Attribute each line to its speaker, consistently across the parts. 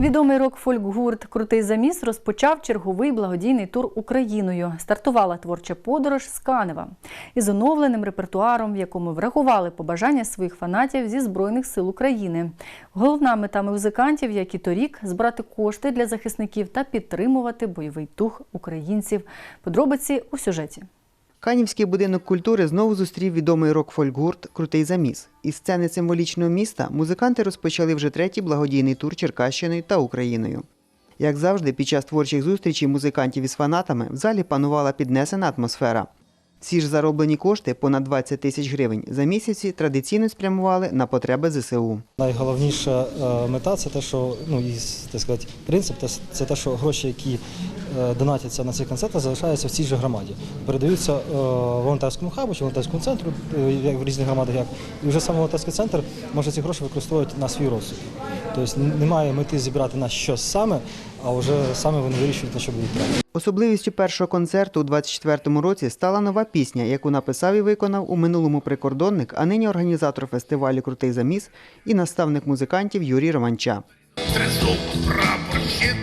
Speaker 1: Відомий рок-фольк-гурт Крутий заміс розпочав черговий благодійний тур Україною. Стартувала творча подорож з Канева із оновленим репертуаром, в якому врахували побажання своїх фанатів зі Збройних сил України. Головна мета музикантів, як і торік, збирати кошти для захисників та підтримувати бойовий дух українців. Подробиці у сюжеті.
Speaker 2: Канівський будинок культури знову зустрів відомий рок-фольк-гурт Крутий заміс. Із сцени символічного міста музиканти розпочали вже третій благодійний тур Черкащиною та Україною. Як завжди, під час творчих зустрічей музикантів із фанатами в залі панувала піднесена атмосфера. Всі ж зароблені кошти, понад 20 тисяч гривень, за місяці традиційно спрямували на потреби ЗСУ.
Speaker 3: Найголовніша е, мета це те, що ну і так сказати, принцип це- те, що гроші, які донатяться на ці концерти, залишаються в цій же громаді. Передаються е, волонтерському хабу чи волонтерському центру, е, як в різних громадах, як і вже сам волонтерський центр може ці гроші використовувати на свій розсуд. Тобто немає мети зібрати на щось саме, а вже саме вони вирішують на що будуть тратити.
Speaker 2: Особливістю першого концерту у 24-му році стала нова пісня, яку написав і виконав у минулому прикордонник, а нині організатор фестивалю Крутий заміс і наставник музикантів Юрій Романча.
Speaker 4: Тризуб, прапор, щит,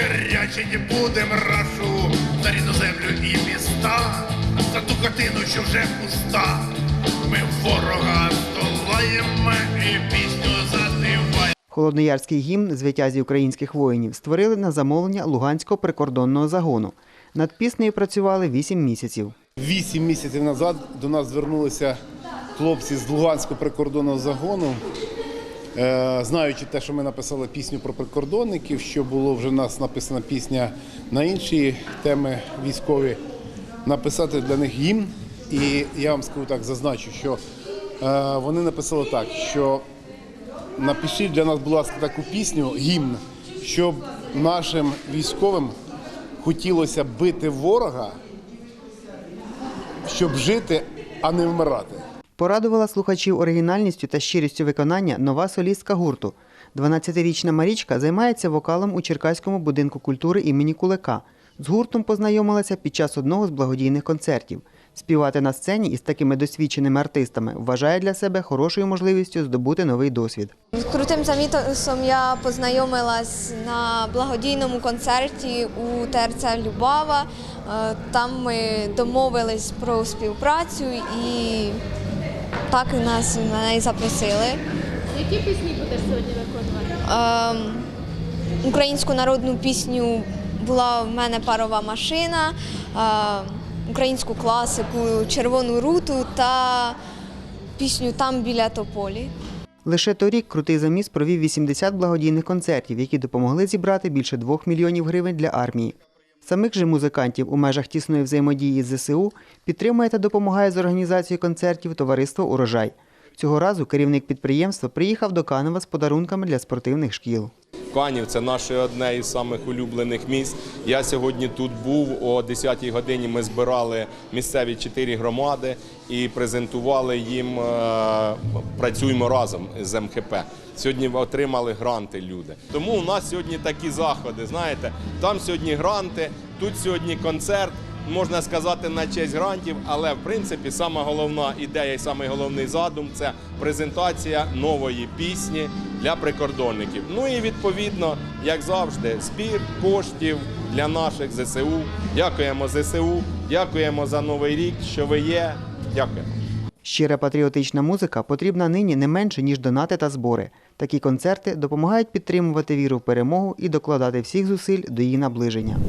Speaker 4: гарячені будем рашу за рідну землю і міста, за ту хатину, що вже пуста. Ми ворога здолаємо і пісню зативаємо.
Speaker 2: Холодноярський гімн з витязі українських воїнів створили на замовлення Луганського прикордонного загону. Над піснею працювали 8 місяців.
Speaker 5: Вісім місяців назад до нас звернулися хлопці з Луганського прикордонного загону, знаючи те, що ми написали пісню про прикордонників, що було вже в нас написана пісня на інші теми військові, написати для них гімн. І я вам скажу так, зазначу, що е, вони написали так, що напишіть для нас, будь ласка, таку пісню, гімн, щоб нашим військовим хотілося бити ворога, щоб жити, а не вмирати.
Speaker 2: Порадувала слухачів оригінальністю та щирістю виконання нова солістка гурту. 12-річна Марічка займається вокалом у Черкаському будинку культури імені Кулика. З гуртом познайомилася під час одного з благодійних концертів. Співати на сцені із такими досвідченими артистами вважає для себе хорошою можливістю здобути новий досвід.
Speaker 6: З крутим замітом я познайомилась на благодійному концерті у ТРЦ Любава. Е, Там ми домовились про співпрацю і так нас мене і запросили.
Speaker 7: Які пісні будеш сьогодні виконувати?
Speaker 6: Ем, Українську народну пісню була в мене парова машина, е, українську класику Червону руту та пісню Там біля тополі.
Speaker 2: Лише торік крутий заміс провів 80 благодійних концертів, які допомогли зібрати більше 2 мільйонів гривень для армії. Самих же музикантів у межах тісної взаємодії з ЗСУ підтримує та допомагає з організацією концертів товариство Урожай. Цього разу керівник підприємства приїхав до Канева з подарунками для спортивних шкіл.
Speaker 8: Канів це наше одне із самих улюблених міст. Я сьогодні тут був о 10-й годині. Ми збирали місцеві чотири громади і презентували їм е, працюємо разом з МХП. Сьогодні отримали гранти люди. Тому у нас сьогодні такі заходи. Знаєте, там сьогодні гранти, тут сьогодні концерт. Можна сказати на честь грантів, але в принципі сама головна ідея і самий головний задум це презентація нової пісні для прикордонників. Ну і відповідно, як завжди, збір коштів для наших ЗСУ. Дякуємо ЗСУ, дякуємо за новий рік, що ви є. Дякуємо.
Speaker 2: Щира патріотична музика потрібна нині не менше, ніж донати та збори. Такі концерти допомагають підтримувати віру в перемогу і докладати всіх зусиль до її наближення.